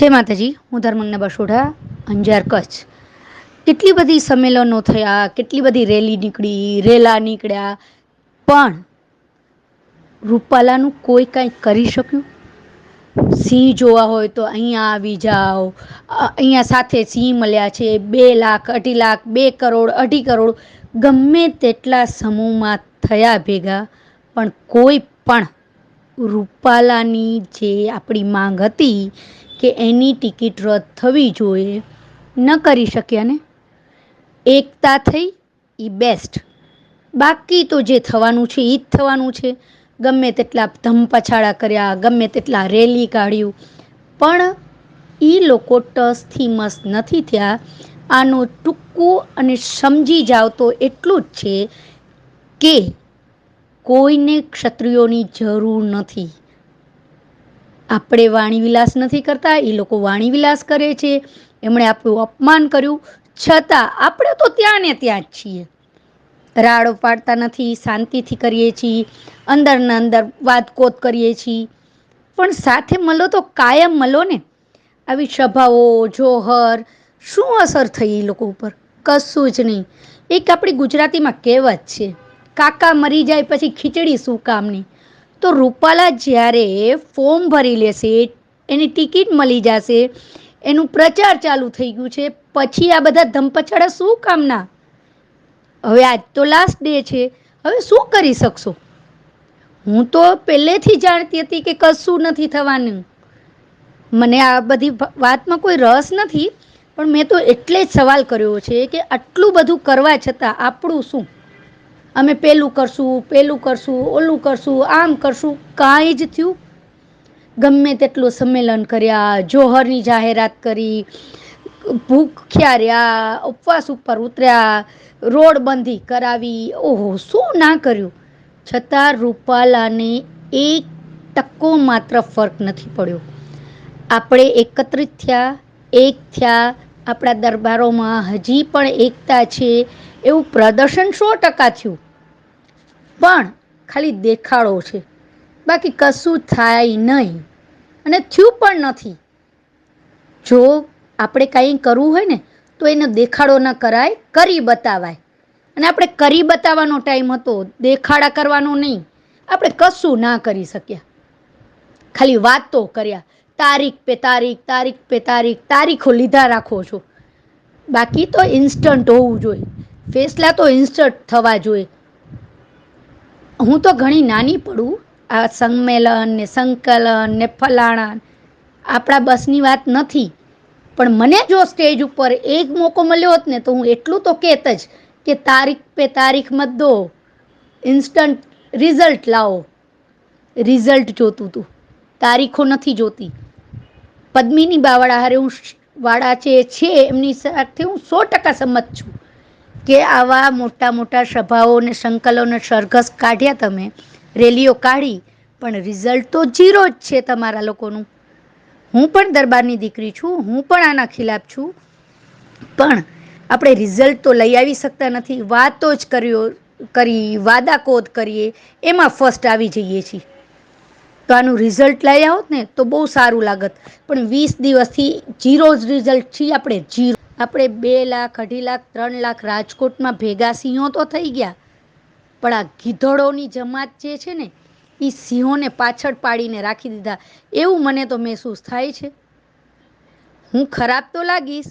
જય માતાજી, હું ધર્મંગના બસોડા અંજાર કચ્છ. કેટલી બધી સંમેલનો થયા, કેટલી બધી રેલી નીકળી, રેલા નીકળ્યા, પણ રૂપાલાનું કોઈ કાંઈ કરી શક્યું? સિંહ જોવા હોય તો અહીંયા આવી જાઓ અહીંયા સાથે સિંહ મળ્યા છે, બે લાખ, અઢી લાખ, બે કરોડ, અઢી કરોડ, ગમે તેટલા સમૂહમાં થયા ભેગા, પણ કોઈ પણ રૂપાલાની જે આપણી માંગ હતી કે એની ટિકિટ રદ થવી જોઈએ, ન કરી શક્યા ને? એકતા થઈ એ બેસ્ટ. બાકી તો જે થવાનું છે એ જ થવાનું છે. ગમે તેટલા ધમપછાડા કર્યા, ગમે તેટલા રેલી કાઢ્યું. પણ એ લોકો ટસથી મસ નથી થયા. આનું ટૂંકું અને સમજી જાવ તો એટલું જ છે કે કોઈને ક્ષત્રિયોની જરૂર નથી. આપણે વાણીવિલાસ નથી કરતા એ લોકો વાણીવિલાસ કરે છે. એમણે આપણું અપમાન કર્યું. છતાં આપણે તો ત્યાં ને ત્યાં જ છીએ. રાડો પાડતા નથી, શાંતિથી કરીએ છીએ. અંદરના અંદર વાતકોત કરીએ છીએ. પણ સાથે મળો તો કાયમ મળો ને. આવી સભાઓ, જોહર, શું અસર થઈ એ લોકો ઉપર? કશું જ નહીં. એક આપણી ગુજરાતીમાં કહેવત છે, કાકા મરી જાય પછી ખીચડી શું કામની તો રૂપાલા જ્યારે ફોર્મ ભરી લેશે, એની ટિકિટ મળી જશે, એનું પ્રચાર ચાલુ થઈ ગયું છે, પછી આ બધા ધમપછાડા શું કામના? હવે આજ તો લાસ્ટ ડે છે, હવે શું કરી શકશો? હું તો પહેલેથી જાણતી હતી કે કશું નથી થવાનું. મને આ બધી વાતમાં કોઈ રસ નથી, પણ મેં તો એટલે જ સવાલ કર્યો છે કે આટલું બધું કરવા છતાં આપણું શું? અમે પેલું કરશું પેલું કરશું, ઓલું કરશું, આમ કરશું, કાંઈ જ થયું. ગમે તેટલું સંમેલન કર્યા, જોહરની જાહેરાત કરી ભૂખ્યા રહ્યા ઉપવાસ ઉપર ઉતર્યા રોડબંધી કરાવી, ઓહો, શું ના કર્યું? છતાં રૂપાલાને એક ટકો માત્ર ફરક નથી પડ્યો. આપણે એકત્રિત થયા, એક થયા, આપણા દરબારોમાં હજી પણ એકતા છે એવું પ્રદર્શન સો ટકા થયું. પણ ખાલી દેખાડો છે. બાકી કશું થાય નહીં. અને થયું પણ નથી. જો આપણે કંઈ કરવું હોય ને, તો એનો દેખાડો ન કરાય, કરી બતાવાય. અને આપણે કરી બતાવવાનો ટાઈમ હતો, દેખાડા કરવાનો નહીં. આપણે કશું ના કરી શક્યા. ખાલી વાતો કર્યા. તારીખ પે તારીખ તારીખ પે તારીખ, તારીખો લીધા રાખો છો. બાકી તો ઇન્સ્ટન્ટ હોવું જોઈએ. ફેસલા તો ઇન્સ્ટન્ટ થવા જોઈએ. હું તો ઘણી નાની પડું. આ સંમેલન ને સંકલન ને ફલાણા આપણા બસની વાત નથી. પણ મને જો સ્ટેજ ઉપર એક મોકો મળ્યો હોત ને તો હું એટલું તો કહેત જ કે તારીખ પે તારીખ મત દો. ઇન્સ્ટન્ટ રિઝલ્ટ લાવો. રિઝલ્ટ જોતું હતું તારીખો નથી જોતી. પદ્મિની બાવાળા હારે હું વાળા છે છે એમની સાથે હું સો ટકા સંમત છું. કે આવા મોટા મોટા સભાઓ અને સંકલનો સરઘસ કાઢ્યા તમે, રેલીઓ કાઢી, પણ રિઝલ્ટ તો જીરો જ છે તમારા લોકોનું. હું પણ દરબારની દીકરી છું, હું પણ આના ખિલાફ છું. પણ આપણે રિઝલ્ટ તો લઈ આવી શકતા નથી, વાતો જ કર્યો, કરી, વાદાકોદ કરીએ, એમાં ફર્સ્ટ આવી જઈએ છીએ. તો આનું રિઝલ્ટ લઈ આવત ને તો બહુ સારું લાગત. પણ વીસ દિવસથી જીરો જ રિઝલ્ટ છીએ આપણે જીરો આપણે બે લાખ, અઢી લાખ, ત્રણ લાખ રાજકોટમાં ભેગા સિંહો તો થઈ ગયા. પણ આ ગીધડોની જમાત જે છે ને એ સિંહોને પાછળ પાડીને રાખી દીધા. એવું મને તો મહેસૂસ થાય છે. હું ખરાબ તો લાગીશ,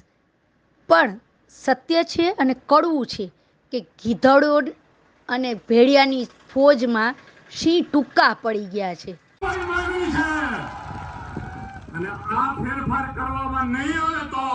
પણ સત્ય છે અને કડવું છે કે ગીધડો અને ભેડિયાની ફોજમાં સિંહ ટૂંકા પડી ગયા છે. અને આ ફેરફાર કરવામાં નહીં આવે તો